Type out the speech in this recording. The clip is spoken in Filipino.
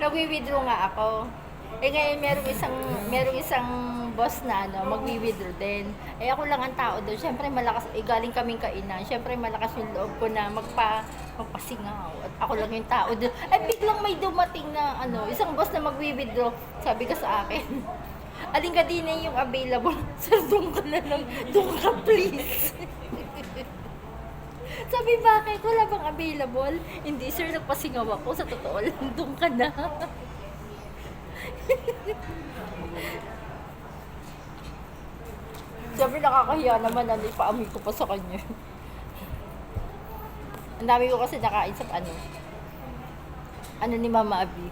nagwi-withdraw nga ako. Eh ngayon merong isang merong isang boss na ano, magwi-withdraw din. Eh ako lang ang tao doon. Syempre malakas, eh, galing kaming kainan. Syempre malakas yung loob ko na magpa magpasingaw. At ako lang yung tao doon. Eh biglang may dumating na ano, isang boss na magwi-withdraw. Sabi ka sa akin. Aling ka din yung available. Sir, doon ka na lang. Doon ka please. Sabi, bakit? Wala bang available? Hindi, sir, nagpasingaw ako. Sa totoo lang, doon ka na. Sabi, nakakahiya naman. Ano, ipaamoy ko pa sa kanya. Ang dami ko kasi nakain sa ano. Ano ni Mama Abi.